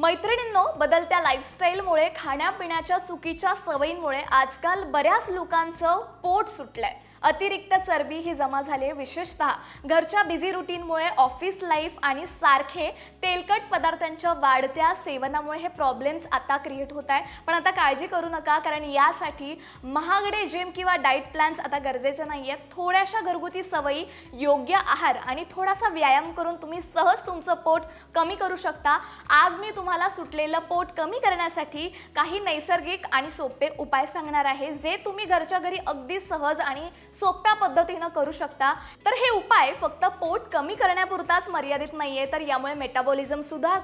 मैत्रिणींनो बदलत्या लाईफस्टाईलमुळे खाण्यापिण्याच्या चुकीच्या सवयींमुळे आजकाल बऱ्याच लोकांचं पोट सुटलंय. अतिरिक्त चरबी ही जमा झाली आहे. विशेषतः घरच्या बिझी रुटीनमुळे ऑफिस लाईफ आणि सारखे तेलकट पदार्थांच्या वाढत्या सेवनामुळे हे प्रॉब्लेम्स आता क्रिएट होत आहे पण आता काळजी करू नका कारण यासाठी महागडे जिम किंवा डाईट प्लॅन्स आता गरजेचे नाही आहेत थोड्याशा घरगुती सवयी योग्य आहार आणि थोडासा व्यायाम करून तुम्ही सहज तुमचं पोट कमी करू शकता. आज मी तुम्हाला सुटलेलं पोट कमी करण्यासाठी काही नैसर्गिक आणि सोपे उपाय सांगणार आहे. जे तुम्ही घरच्या घरी अगदी सहज आणि सोप्या पद्धतीनं करू शकता. तर हे उपाय फक्त पोट कमी करण्यापुरताच मर्यादित नाहीये. तर यामुळे मेटाबॉलिझम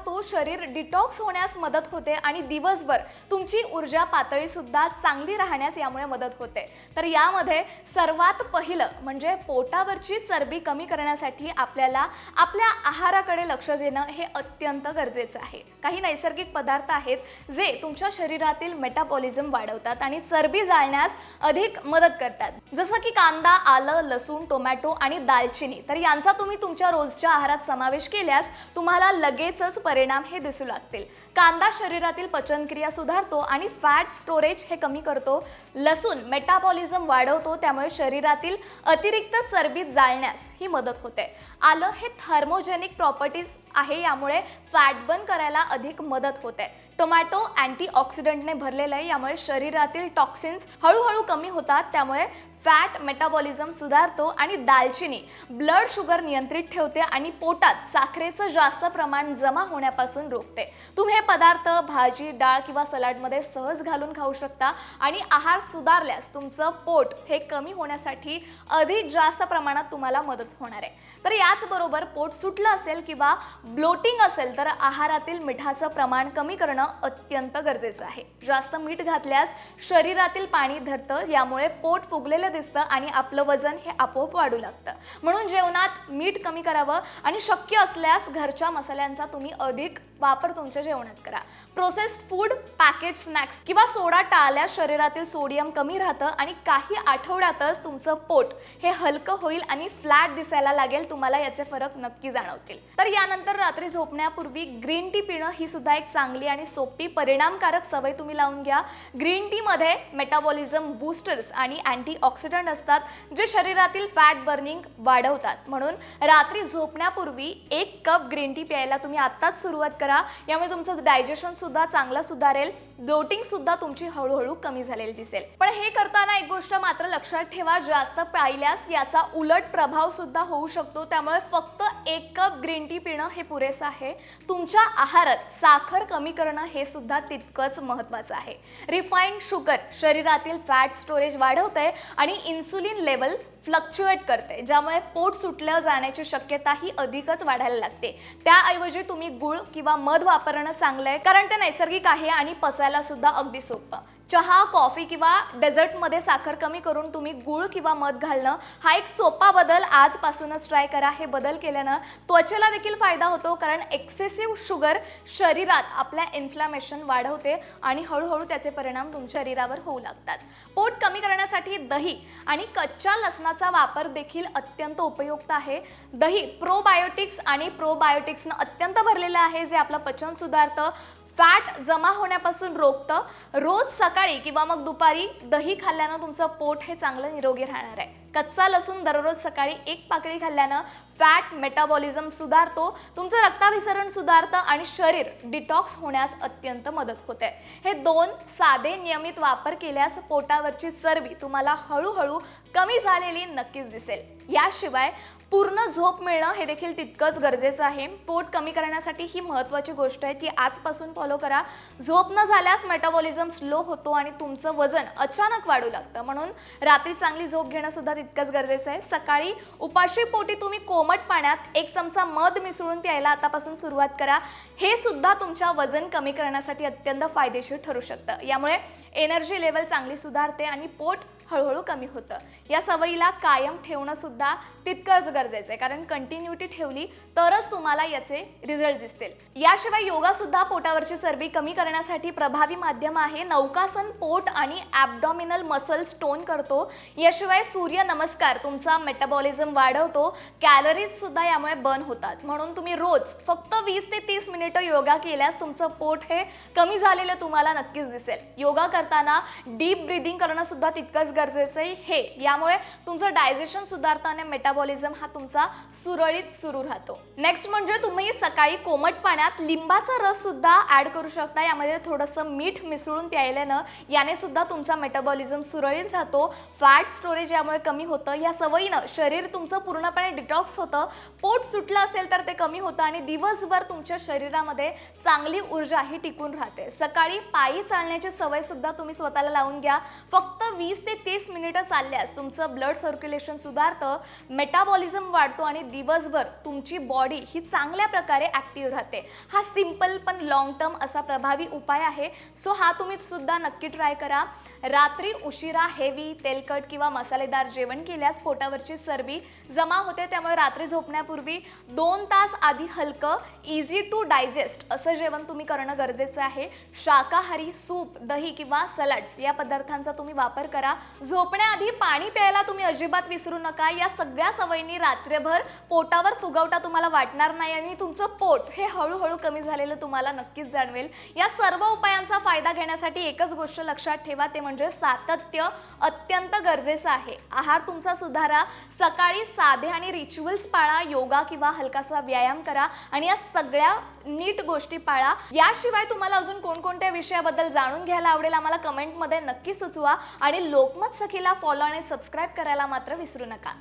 तो शरीर डिटॉक्स होण्यास मदत होते आणि दिवसभर तुमची ऊर्जा पातळी सुद्धा चांगली राहण्यास यामुळे मदत होते. तर यामध्ये सर्वात पहिलं म्हणजे पोटावरची चरबी कमी करण्यासाठी आपल्याला आपल्या आहाराकडे लक्ष देणं हे अत्यंत गरजेचं आहे. काही नैसर्गिक पदार्थ आहेत जे तुमच्या शरीरातील मेटाबॉलिझम वाढवतात आणि चरबी जाळण्यास अधिक मदत करतात. जसं की कांदा आलं लसूण टोमॅटो आणि दालचिनी. तर यांचा तुम्ही तुमच्या रोजच्या आहारात समावेश केल्यास तुम्हाला लगेचच परिणाम हे दिसू लागतील. कांदा शरीरातील पचनक्रिया सुधारतो आणि फॅट स्टोरेज हे कमी करतो. लसूण मेटाबॉलिझम वाढवतो त्यामुळे शरीरातील अतिरिक्त चरबी जाळण्यास ही मदत होते. आलं हे थर्मोजेनिक प्रॉपर्टीज आहे यामुळे फॅट बर्न करायला अधिक मदत होते. टोमॅटो अँटीऑक्सिडंटने भरलेलं आहे यामुळे शरीरातील टॉक्सिन्स हळूहळू कमी होतात त्यामुळे फॅट मेटाबॉलिझम सुधारतो आणि दालचिनी ब्लड शुगर नियंत्रित ठेवते आणि पोटात साखरेचं जास्त प्रमाण जमा होण्यापासून रोखते. तुम्ही हे पदार्थ भाजी डाळ किंवा सलाडमध्ये सहज घालून खाऊ शकता आणि आहार सुधारल्यास तुमचं पोट हे कमी होण्यासाठी अधिक जास्त प्रमाणात तुम्हाला मदत होणार आहे. तर याचबरोबर पोट सुटलं असेल किंवा ब्लोटिंग असेल तर आहारातील मिठाचं प्रमाण कमी करणं अत्यंत गरजेचं आहे. जास्त मीठ घातल्यास शरीरातील पाणी धरतं यामुळे पोट फुगलेलं दिसतं आणि आपलं वजन हे आपोआप वाढू लागतं. म्हणून जेवणात मीठ कमी करावं आणि शक्य असल्यास घरच्या मसाल्यांचा तुम्ही अधिक वापर तुमच्या जेवणात करा. प्रोसेस्ड फूड पॅकेज स्नॅक्स किंवा सोडा टाळल्यास शरीरातील सोडियम कमी राहतं आणि काही आठवड्यातच तुमचं पोट हे हलकं होईल आणि फ्लॅट दिसायला लागेल तुम्हाला याचे फरक नक्की जाणवतील. तर यानंतर रात्री झोपण्यापूर्वी ग्रीन टी पिणं ही सुद्धा एक चांगली आणि सोपी परिणामकारक सवय तुम्ही लावून घ्या. ग्रीन टीमध्ये मेटाबॉलिझम बूस्टर्स आणि अँटीऑक्सिडंट असतात जे शरीरातील फॅट बर्निंग वाढवतात. म्हणून रात्री झोपण्यापूर्वी एक कप ग्रीन टी प्यायला तुम्ही आत्ताच सुरुवात करा. यामुळे तुमचं डायजेशन सुद्धा चांगलं सुधारेल. ब्लोटिंग सुद्धा तुमची हळूहळू कमी झालेली दिसेल. पण हे करताना एक गोष्ट मात्र लक्षात ठेवा जास्त पाहिल्यास याचा उलट प्रभाव सुद्धा होऊ शकतो. त्यामुळे फक्त एक कप ग्रीन टी पिणं हे पुरेसं आहे. तुमच्या आहारात साखर कमी करणं हे सुद्धा तितकंच महत्त्वाचं आहे. रिफाईंड शुगर शरीरातील फॅट स्टोरेज वाढवते आणि आणि इन्सुलिन लेवल फ्लक्च्युएट करते ज्यामुळे पोट सुटलं जाण्याची शक्यता ही अधिकच वाढायला लागते. त्याऐवजी तुम्ही गुळ किंवा मध वापरणं चांगलं आहे कारण ते नैसर्गिक आहे आणि पचायला सुद्धा अगदी सोपं. चहा कॉफी किंवा डेझर्टमध्ये साखर कमी करून तुम्ही गूळ किंवा मध घालणं हा एक सोपा बदल आजपासूनच ट्राय करा. हे बदल केल्यानं त्वचेला देखील फायदा होतो कारण एक्सेसिव्ह शुगर शरीरात आपल्या इन्फ्लॅमेशन वाढवते आणि हळूहळू त्याचे परिणाम तुमच्या शरीरावर होऊ लागतात. पोट कमी करण्यासाठी दही आणि कच्च्या लसणाचा वापर देखील अत्यंत उपयुक्त आहे. दही प्रोबायोटिक्स आणि प्रोबायोटिक्सनं अत्यंत भरलेलं आहे जे आपलं पचन सुधारतं फॅट जमा होण्यापासून रोखतं. रोज सकाळी किंवा मग दुपारी दही खाल्ल्यानं तुमचं पोट हे चांगलं निरोगी राहणार आहे. कच्चा लसूण दररोज सकाळी एक पाकळी खाल्ल्यानं फॅट मेटाबॉलिझम सुधारतो तुमचं रक्ताभिसरण सुधारतं आणि शरीर डिटॉक्स होण्यास अत्यंत मदत होते. हे दोन साधे नियमित वापर केल्यास पोटावरची चरबी तुम्हाला हळूहळू कमी झालेली नक्कीच दिसेल. याशिवाय पूर्ण झोप मिळणं हे देखील तितकंच गरजेचं आहे. पोट कमी करण्यासाठी ही महत्त्वाची गोष्ट आहे ती आजपासून फॉलो करा. झोप न झाल्यास मेटाबॉलिझम स्लो होतो आणि तुमचं वजन अचानक वाढू लागतं. म्हणून रात्री चांगली झोप घेणं सुद्धा तितकंच गरजेचं आहे. सकाळी उपाशी पोटी तुम्ही कोमट पाण्यात एक चमचा मध मिसळून प्यायला आतापासून सुरुवात करा. हे सुद्धा तुमच्या वजन कमी करण्यासाठी अत्यंत फायदेशीर ठरू शकतं. यामुळे एनर्जी लेवल चांगली सुधारते आणि पोट हळूहळू कमी होतं. या सवयीला कायम ठेवणं सुद्धा तितकंच गरजेचं आहे. कारण कंटिन्युटी ठेवली तरच तुम्हाला याचे रिझल्ट दिसतील. याशिवाय योगा सुद्धा पोटावरची चरबी कमी करण्यासाठी प्रभावी माध्यम आहे. नौकासन पोट आणि ॲबडॉमिनल मसल स्टोन करतो. याशिवाय सूर्य नमस्कार तुमचा मेटाबॉलिझम वाढवतो. कॅलरीज सुद्धा यामुळे बर्न होतात. म्हणून तुम्ही रोज फक्त वीस ते तीस मिनिटं योगा केल्यास तुमचं पोट हे कमी झालेलं तुम्हाला नक्कीच दिसेल. योगा करताना डीप ब्रिदिंग करणं सुद्धा तितकंच गरजेचं आहे हे. यामुळे तुमचं डायजेशन सुधारतं आणि मेटाबॉलिझम हा तुमचा सुरळीत सुरू राहतो. नेक्स्ट म्हणजे तुम्ही सकाळी कोमट पाण्यात लिंबाचा रस सुद्धा ऍड करू शकता. यामध्ये थोडंसं मीठ मिसळून प्यायल्यानं याने सुद्धा तुमचा मेटाबॉलिझम सुरळीत राहतो. फॅट स्टोरेज यामुळे कमी होतं. या सवयीनं शरीर तुमचं पूर्णपणे डिटॉक्स होतं. पोट सुटलं असेल तर ते कमी होतं आणि दिवसभर तुमच्या शरीरामध्ये चांगली ऊर्जा ही टिकून राहते. सकाळी पायी चालण्याची सवय सुद्धा तुम्ही स्वतःला लावून घ्या. फक्त वीस ते तीस मिनिटं चालल्यास तुमचं ब्लड सर्क्युलेशन सुधारतं मेटाबॉलिझम वाढतो आणि दिवसभर तुमची बॉडी ही चांगल्या प्रकारे ॲक्टिव्ह राहते. हा सिंपल पण लॉंग टर्म असा प्रभावी उपाय आहे. सो हा तुम्ही सुद्धा नक्की ट्राय करा. रात्री उशिरा हेवी तेलकट किंवा मसालेदार जेवण केल्यास पोटावरची चरबी जमा होते त्यामुळे रात्री झोपण्यापूर्वी दोन तास आधी हलकं इझी टू डायजेस्ट असं जेवण तुम्ही करणं गरजेचं आहे. शाकाहारी सूप दही किंवा सलाड्स या पदार्थांचा तुम्ही वापर करा. झोपण्याआधी पाणी प्यायला तुम्ही अजिबात विसरू नका. या सगळ्या सवयींनी रात्रभर पोटावर फुगवटा तुम्हाला वाटणार नाही आणि तुमचं पोट हे हळूहळू कमी झालेलं तुम्हाला नक्कीच जाणवेल. या सर्व उपायांचा फायदा घेण्यासाठी एकच गोष्ट लक्षात ठेवा ते म्हणजे सातत्य अत्यंत गरजेचं आहे. आहार तुमचा सुधारा सकाळी साधे आणि रिच्युअल्स पाळा योगा किंवा हलकासा व्यायाम करा आणि या सगळ्या नीट गोष्टी पाळा. याशिवाय तुम्हाला अजून कोणकोणत्या विषयाबद्दल जाणून घ्यायला आवडेल आम्हाला कमेंटमध्ये नक्की सुचवा आणि लोकमत सखीला फॉलो आणि सबस्क्राईब करायला मात्र विसरू नका.